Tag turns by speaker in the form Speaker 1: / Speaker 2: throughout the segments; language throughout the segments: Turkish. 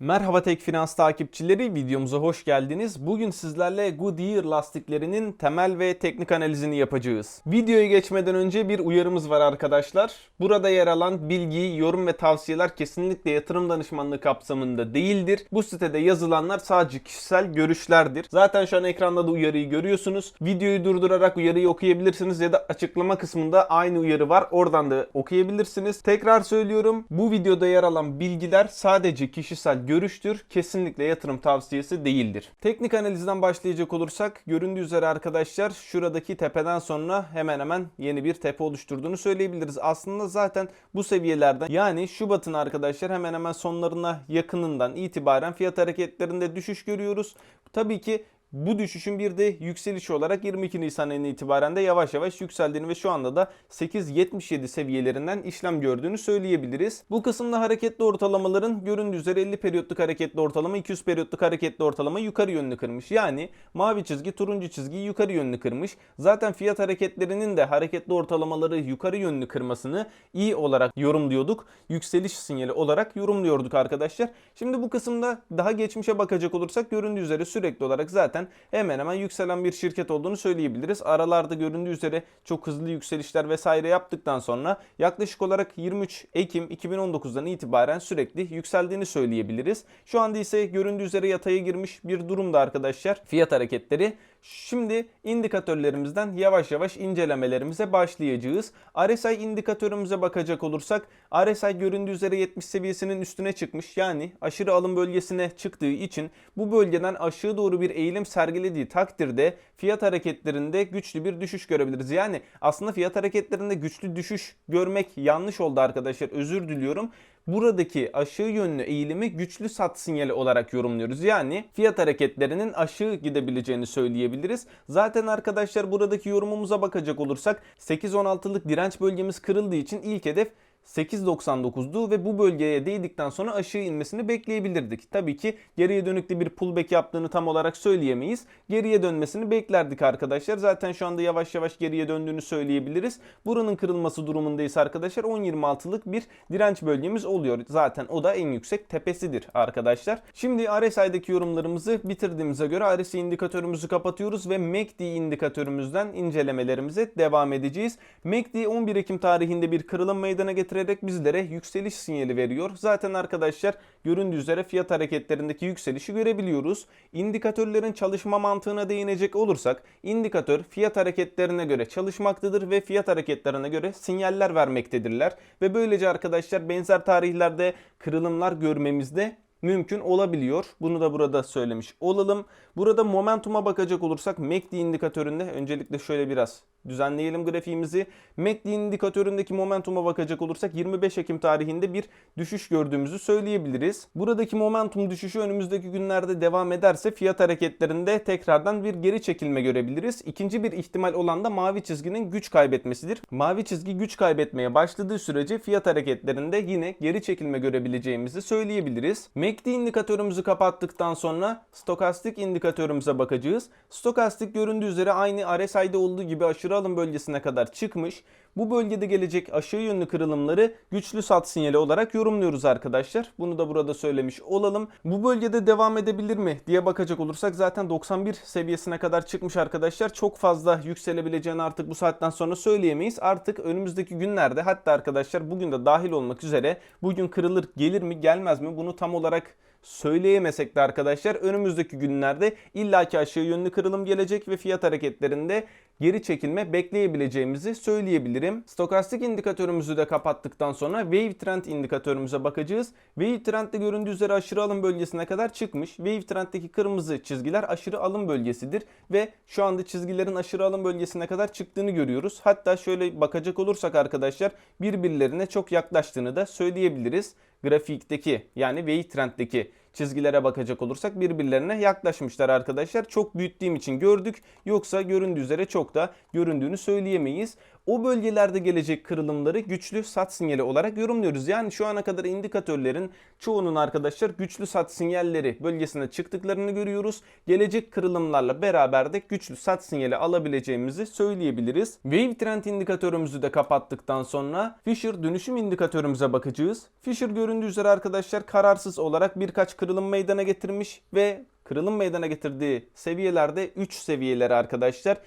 Speaker 1: Merhaba Tek Finans takipçileri videomuza hoş geldiniz. Bugün sizlerle Goodyear lastiklerinin temel ve teknik analizini yapacağız. Videoya geçmeden önce bir uyarımız var arkadaşlar. Burada yer alan bilgi, yorum ve tavsiyeler kesinlikle yatırım danışmanlığı kapsamında değildir. Bu sitede yazılanlar sadece kişisel görüşlerdir. Zaten şu an ekranda da uyarıyı görüyorsunuz. Videoyu durdurarak uyarıyı okuyabilirsiniz ya da açıklama kısmında aynı uyarı var. Oradan da okuyabilirsiniz. Tekrar söylüyorum. Bu videoda yer alan bilgiler sadece kişisel görüştür. Kesinlikle yatırım tavsiyesi değildir. Teknik analizden başlayacak olursak göründüğü üzere arkadaşlar şuradaki tepeden sonra hemen hemen yeni bir tepe oluşturduğunu söyleyebiliriz. Aslında zaten bu seviyelerden yani Şubat'ın arkadaşlar hemen hemen sonlarına yakınından itibaren fiyat hareketlerinde düşüş görüyoruz. Tabii ki bu düşüşün bir de yükseliş olarak 22 Nisan'dan itibaren de yavaş yavaş yükseldiğini ve şu anda da 8.77 seviyelerinden işlem gördüğünü söyleyebiliriz. Bu kısımda hareketli ortalamaların göründüğü üzere 50 periyotluk hareketli ortalama 200 periyotluk hareketli ortalama yukarı yönlü kırmış. Yani mavi çizgi turuncu çizgiyi yukarı yönlü kırmış. Zaten fiyat hareketlerinin de hareketli ortalamaları yukarı yönlü kırmasını iyi olarak yorumluyorduk. Yükseliş sinyali olarak yorumluyorduk arkadaşlar. Şimdi bu kısımda daha geçmişe bakacak olursak göründüğü üzere sürekli olarak zaten hemen hemen yükselen bir şirket olduğunu söyleyebiliriz. Aralarda göründüğü üzere çok hızlı yükselişler vesaire yaptıktan sonra yaklaşık olarak 23 Ekim 2019'dan itibaren sürekli yükseldiğini söyleyebiliriz. Şu anda ise göründüğü üzere yataya girmiş bir durumda arkadaşlar fiyat hareketleri. Şimdi indikatörlerimizden yavaş yavaş incelemelerimize başlayacağız. RSI indikatörümüze bakacak olursak RSI göründüğü üzere 70 seviyesinin üstüne çıkmış. Yani aşırı alım bölgesine çıktığı için bu bölgeden aşağı doğru bir eğilim sergilediği takdirde fiyat hareketlerinde güçlü bir düşüş görebiliriz. Yani aslında fiyat hareketlerinde güçlü düşüş görmek yanlış oldu arkadaşlar. Özür diliyorum buradaki aşağı yönlü eğilimi güçlü sat sinyali olarak yorumluyoruz. Yani fiyat hareketlerinin aşağı gidebileceğini söyleyebiliriz. Zaten arkadaşlar buradaki yorumumuza bakacak olursak 8-16'lık direnç bölgemiz kırıldığı için ilk hedef 8.99'du ve bu bölgeye değdikten sonra aşağı inmesini bekleyebilirdik. Tabii ki geriye dönüklü bir pullback yaptığını tam olarak söyleyemeyiz. Geriye dönmesini beklerdik arkadaşlar. Zaten şu anda yavaş yavaş geriye döndüğünü söyleyebiliriz. Buranın kırılması durumundayız arkadaşlar. 10.26'lık bir direnç bölgemiz oluyor. Zaten o da en yüksek tepesidir arkadaşlar. Şimdi RSI'deki yorumlarımızı bitirdiğimize göre RSI indikatörümüzü kapatıyoruz ve MACD indikatörümüzden incelemelerimize devam edeceğiz. MACD 11 Ekim tarihinde bir kırılım meydana getirdi getirerek bizlere yükseliş sinyali veriyor. Zaten arkadaşlar göründüğü üzere fiyat hareketlerindeki yükselişi görebiliyoruz. İndikatörlerin çalışma mantığına değinecek olursak indikatör fiyat hareketlerine göre çalışmaktadır ve fiyat hareketlerine göre sinyaller vermektedirler. Ve böylece arkadaşlar benzer tarihlerde kırılımlar görmemizde mümkün olabiliyor. Bunu da burada söylemiş olalım. Burada momentuma bakacak olursak MACD indikatöründe öncelikle şöyle biraz düzenleyelim grafiğimizi. MACD indikatöründeki momentuma bakacak olursak 25 Ekim tarihinde bir düşüş gördüğümüzü söyleyebiliriz. Buradaki momentum düşüşü önümüzdeki günlerde devam ederse fiyat hareketlerinde tekrardan bir geri çekilme görebiliriz. İkinci bir ihtimal olan da mavi çizginin güç kaybetmesidir. Mavi çizgi güç kaybetmeye başladığı sürece fiyat hareketlerinde yine geri çekilme görebileceğimizi söyleyebiliriz. MACD indikatörümüzü kapattıktan sonra stokastik indikatörümüze bakacağız. Stokastik göründüğü üzere aynı RSI'de olduğu gibi aşırı alım bölgesine kadar çıkmış. Bu bölgede gelecek aşağı yönlü kırılımları güçlü sat sinyali olarak yorumluyoruz arkadaşlar. Bunu da burada söylemiş olalım. Bu bölgede devam edebilir mi diye bakacak olursak zaten 91 seviyesine kadar çıkmış arkadaşlar. Çok fazla yükselebileceğini artık bu saatten sonra söyleyemeyiz. Artık önümüzdeki günlerde hatta arkadaşlar bugün de dahil olmak üzere bugün kırılır gelir mi gelmez mi bunu tam olarak söyleyemesek de arkadaşlar önümüzdeki günlerde illaki aşağı yönlü kırılım gelecek ve fiyat hareketlerinde geri çekilme bekleyebileceğimizi söyleyebilirim. Stokastik indikatörümüzü de kapattıktan sonra Wave Trend indikatörümüze bakacağız. Wave Trend'de göründüğü üzere aşırı alım bölgesine kadar çıkmış. Wave Trend'deki kırmızı çizgiler aşırı alım bölgesidir ve şu anda çizgilerin aşırı alım bölgesine kadar çıktığını görüyoruz. Hatta şöyle bakacak olursak arkadaşlar birbirlerine çok yaklaştığını da söyleyebiliriz grafikteki yani Wave Trend'deki çizgilere bakacak olursak birbirlerine yaklaşmışlar arkadaşlar. Çok büyüttüğüm için gördük. Yoksa göründüğü üzere çok da göründüğünü söyleyemeyiz o bölgelerde gelecek kırılımları güçlü sat sinyali olarak yorumluyoruz. Yani şu ana kadar indikatörlerin çoğunun arkadaşlar güçlü sat sinyalleri bölgesine çıktıklarını görüyoruz. Gelecek kırılımlarla beraber de güçlü sat sinyali alabileceğimizi söyleyebiliriz. Wave Trend indikatörümüzü de kapattıktan sonra Fisher dönüşüm indikatörümüze bakacağız. Fisher göründüğü üzere arkadaşlar kararsız olarak birkaç kırılım meydana getirmiş ve kırılım meydana getirdiği seviyelerde 3 seviyeleri arkadaşlar.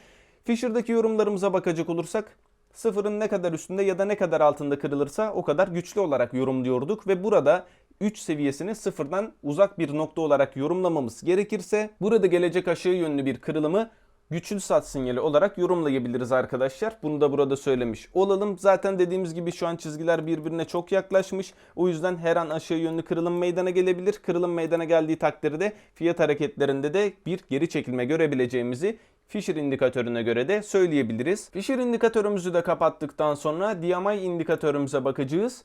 Speaker 1: Fisher'daki yorumlarımıza bakacak olursak sıfırın ne kadar üstünde ya da ne kadar altında kırılırsa o kadar güçlü olarak yorumluyorduk ve burada 3 seviyesini sıfırdan uzak bir nokta olarak yorumlamamız gerekirse burada gelecek aşağı yönlü bir kırılımı güçlü sat sinyali olarak yorumlayabiliriz arkadaşlar. Bunu da burada söylemiş olalım. Zaten dediğimiz gibi şu an çizgiler birbirine çok yaklaşmış. O yüzden her an aşağı yönlü kırılım meydana gelebilir. Kırılım meydana geldiği takdirde fiyat hareketlerinde de bir geri çekilme görebileceğimizi Fisher indikatörüne göre de söyleyebiliriz. Fisher indikatörümüzü de kapattıktan sonra DMI indikatörümüze bakacağız.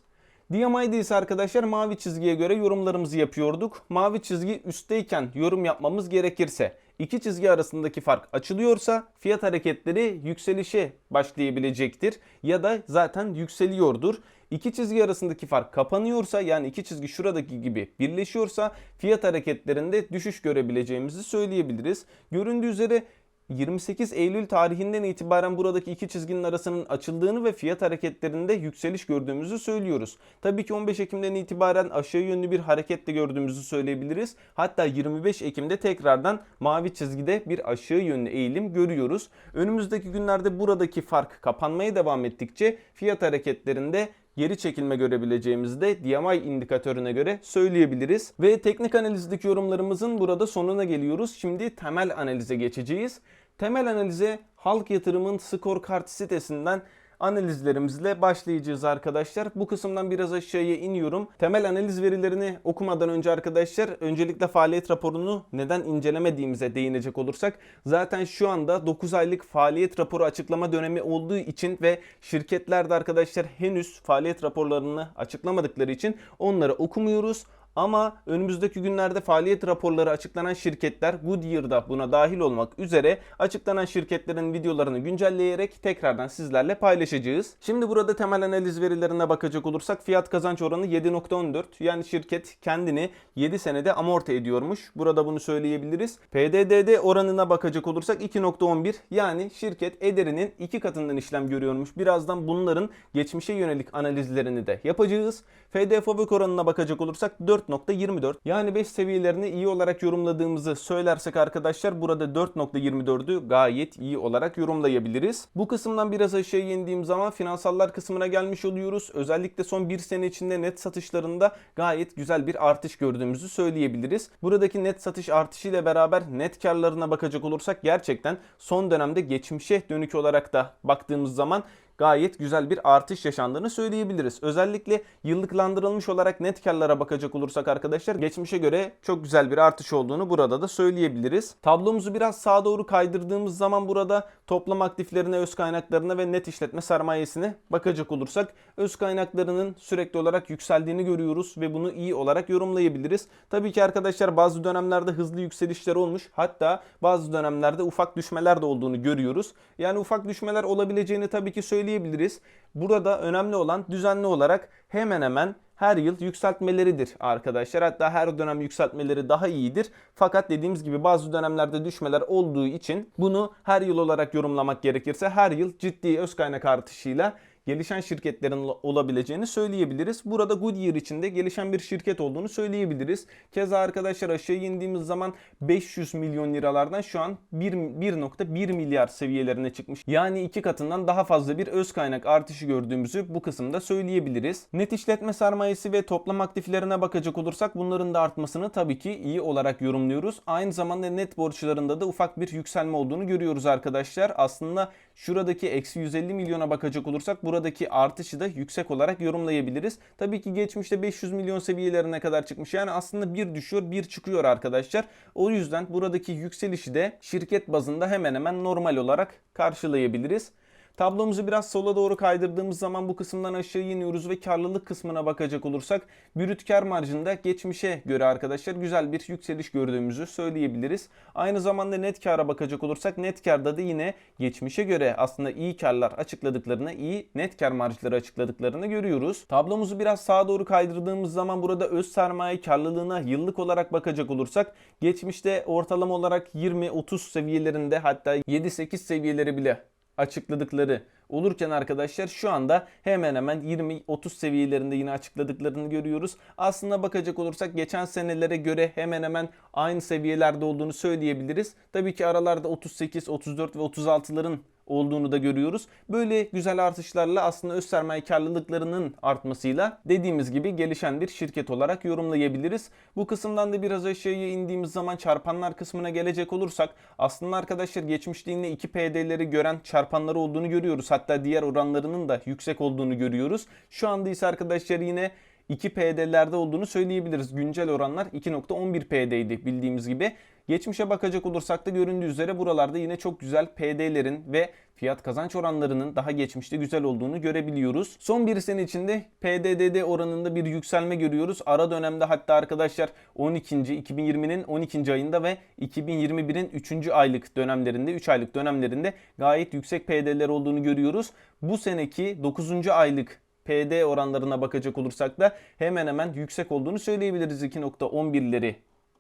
Speaker 1: DMI'de ise arkadaşlar mavi çizgiye göre yorumlarımızı yapıyorduk. Mavi çizgi üstteyken yorum yapmamız gerekirse iki çizgi arasındaki fark açılıyorsa fiyat hareketleri yükselişe başlayabilecektir ya da zaten yükseliyordur. İki çizgi arasındaki fark kapanıyorsa yani iki çizgi şuradaki gibi birleşiyorsa fiyat hareketlerinde düşüş görebileceğimizi söyleyebiliriz. Göründüğü üzere 28 Eylül tarihinden itibaren buradaki iki çizginin arasının açıldığını ve fiyat hareketlerinde yükseliş gördüğümüzü söylüyoruz. Tabii ki 15 Ekim'den itibaren aşağı yönlü bir hareket de gördüğümüzü söyleyebiliriz. Hatta 25 Ekim'de tekrardan mavi çizgide bir aşağı yönlü eğilim görüyoruz. Önümüzdeki günlerde buradaki fark kapanmaya devam ettikçe fiyat hareketlerinde geri çekilme görebileceğimizi de DMI indikatörüne göre söyleyebiliriz. Ve teknik analizdeki yorumlarımızın burada sonuna geliyoruz. Şimdi temel analize geçeceğiz. Temel analize Halk Yatırım'ın Scorecard sitesinden analizlerimizle başlayacağız arkadaşlar. Bu kısımdan biraz aşağıya iniyorum. Temel analiz verilerini okumadan önce arkadaşlar öncelikle faaliyet raporunu neden incelemediğimize değinecek olursak zaten şu anda 9 aylık faaliyet raporu açıklama dönemi olduğu için ve şirketler de arkadaşlar henüz faaliyet raporlarını açıklamadıkları için onları okumuyoruz. Ama önümüzdeki günlerde faaliyet raporları açıklanan şirketler Goodyear'da buna dahil olmak üzere açıklanan şirketlerin videolarını güncelleyerek tekrardan sizlerle paylaşacağız. Şimdi burada temel analiz verilerine bakacak olursak fiyat kazanç oranı 7.14 yani şirket kendini 7 senede amorti ediyormuş. Burada bunu söyleyebiliriz. PDDD oranına bakacak olursak 2.11 yani şirket ederinin 2 katından işlem görüyormuş. Birazdan bunların geçmişe yönelik analizlerini de yapacağız. FD oranına bakacak olursak 4.24 yani 5 seviyelerini iyi olarak yorumladığımızı söylersek arkadaşlar burada 4.24'ü gayet iyi olarak yorumlayabiliriz. Bu kısımdan biraz aşağı indiğim zaman finansallar kısmına gelmiş oluyoruz. Özellikle son bir sene içinde net satışlarında gayet güzel bir artış gördüğümüzü söyleyebiliriz. Buradaki net satış artışı ile beraber net karlarına bakacak olursak gerçekten son dönemde geçmişe dönük olarak da baktığımız zaman gayet güzel bir artış yaşandığını söyleyebiliriz. Özellikle yıllıklandırılmış olarak net karlara bakacak olursak arkadaşlar geçmişe göre çok güzel bir artış olduğunu burada da söyleyebiliriz. Tablomuzu biraz sağa doğru kaydırdığımız zaman burada toplam aktiflerine, öz kaynaklarına ve net işletme sermayesine bakacak olursak öz kaynaklarının sürekli olarak yükseldiğini görüyoruz ve bunu iyi olarak yorumlayabiliriz. Tabii ki arkadaşlar bazı dönemlerde hızlı yükselişler olmuş. Hatta bazı dönemlerde ufak düşmeler de olduğunu görüyoruz. Yani ufak düşmeler olabileceğini tabii ki söyleyebiliriz. Burada önemli olan düzenli olarak hemen hemen her yıl yükseltmeleridir arkadaşlar. Hatta her dönem yükseltmeleri daha iyidir. Fakat dediğimiz gibi bazı dönemlerde düşmeler olduğu için bunu her yıl olarak yorumlamak gerekirse her yıl ciddi öz kaynak artışıyla gelişen şirketlerin olabileceğini söyleyebiliriz. Burada Goodyear için de gelişen bir şirket olduğunu söyleyebiliriz. Keza arkadaşlar aşağı indiğimiz zaman 500 milyon liralardan şu an 1.1 milyar seviyelerine çıkmış. Yani iki katından daha fazla bir öz kaynak artışı gördüğümüzü bu kısımda söyleyebiliriz. Net işletme sermayesi ve toplam aktiflerine bakacak olursak bunların da artmasını tabii ki iyi olarak yorumluyoruz. Aynı zamanda net borçlarında da ufak bir yükselme olduğunu görüyoruz arkadaşlar. Aslında şuradaki eksi 150 milyona bakacak olursak buradaki artışı da yüksek olarak yorumlayabiliriz. Tabii ki geçmişte 500 milyon seviyelerine kadar çıkmış. Yani aslında bir düşüyor bir çıkıyor arkadaşlar. O yüzden buradaki yükselişi de şirket bazında hemen hemen normal olarak karşılayabiliriz. Tablomuzu biraz sola doğru kaydırdığımız zaman bu kısımdan aşağı iniyoruz ve karlılık kısmına bakacak olursak brüt kar marjında geçmişe göre arkadaşlar güzel bir yükseliş gördüğümüzü söyleyebiliriz. Aynı zamanda net kara bakacak olursak net karda da yine geçmişe göre aslında iyi karlar açıkladıklarını, iyi net kar marjları açıkladıklarını görüyoruz. Tablomuzu biraz sağa doğru kaydırdığımız zaman burada öz sermaye karlılığına yıllık olarak bakacak olursak geçmişte ortalama olarak 20-30 seviyelerinde hatta 7-8 seviyeleri bile açıkladıkları olurken arkadaşlar şu anda hemen hemen 20-30 seviyelerinde yine açıkladıklarını görüyoruz. Aslında bakacak olursak geçen senelere göre hemen hemen aynı seviyelerde olduğunu söyleyebiliriz. Tabii ki aralarda 38, 34 ve 36'ların olduğunu da görüyoruz. Böyle güzel artışlarla aslında öz sermaye karlılıklarının artmasıyla dediğimiz gibi gelişen bir şirket olarak yorumlayabiliriz. Bu kısımdan da biraz aşağıya indiğimiz zaman çarpanlar kısmına gelecek olursak aslında arkadaşlar geçmişte yine 2 PD'leri gören çarpanları olduğunu görüyoruz. Hatta diğer oranlarının da yüksek olduğunu görüyoruz. Şu anda ise arkadaşlar yine 2 PD'lerde olduğunu söyleyebiliriz. Güncel oranlar 2.11 PD'ydi bildiğimiz gibi. Geçmişe bakacak olursak da göründüğü üzere buralarda yine çok güzel PD'lerin ve fiyat kazanç oranlarının daha geçmişte güzel olduğunu görebiliyoruz. Son bir sene içinde PDDD oranında bir yükselme görüyoruz. Ara dönemde hatta arkadaşlar 12. 2020'nin 12. ayında ve 2021'in 3. aylık dönemlerinde 3 aylık dönemlerinde gayet yüksek PD'ler olduğunu görüyoruz. Bu seneki 9. aylık PD oranlarına bakacak olursak da hemen hemen yüksek olduğunu söyleyebiliriz 2.11'leri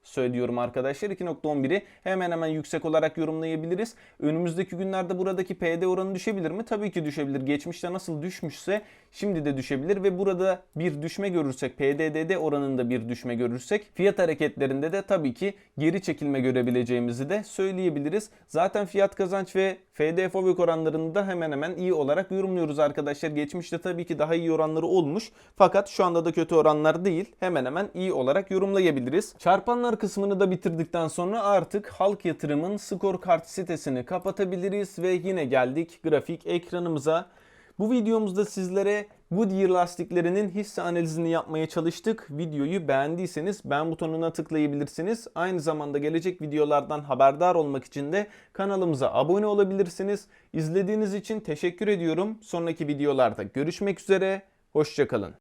Speaker 1: söylüyorum arkadaşlar. 2.11'i hemen hemen yüksek olarak yorumlayabiliriz. Önümüzdeki günlerde buradaki PD oranı düşebilir mi? Tabii ki düşebilir. Geçmişte nasıl düşmüşse şimdi de düşebilir ve burada bir düşme görürsek, PDDD oranında bir düşme görürsek fiyat hareketlerinde de tabii ki geri çekilme görebileceğimizi de söyleyebiliriz. Zaten fiyat kazanç ve FD fobik oranlarını da hemen hemen iyi olarak yorumluyoruz arkadaşlar. Geçmişte tabii ki daha iyi oranları olmuş. Fakat şu anda da kötü oranlar değil. Hemen hemen iyi olarak yorumlayabiliriz. Çarpanlar kısmını da bitirdikten sonra artık Halk Yatırım'ın skor kart sitesini kapatabiliriz ve yine geldik grafik ekranımıza. Bu videomuzda sizlere Goodyear lastiklerinin hisse analizini yapmaya çalıştık. Videoyu beğendiyseniz beğen butonuna tıklayabilirsiniz. Aynı zamanda gelecek videolardan haberdar olmak için de kanalımıza abone olabilirsiniz. İzlediğiniz için teşekkür ediyorum. Sonraki videolarda görüşmek üzere. Hoşçakalın.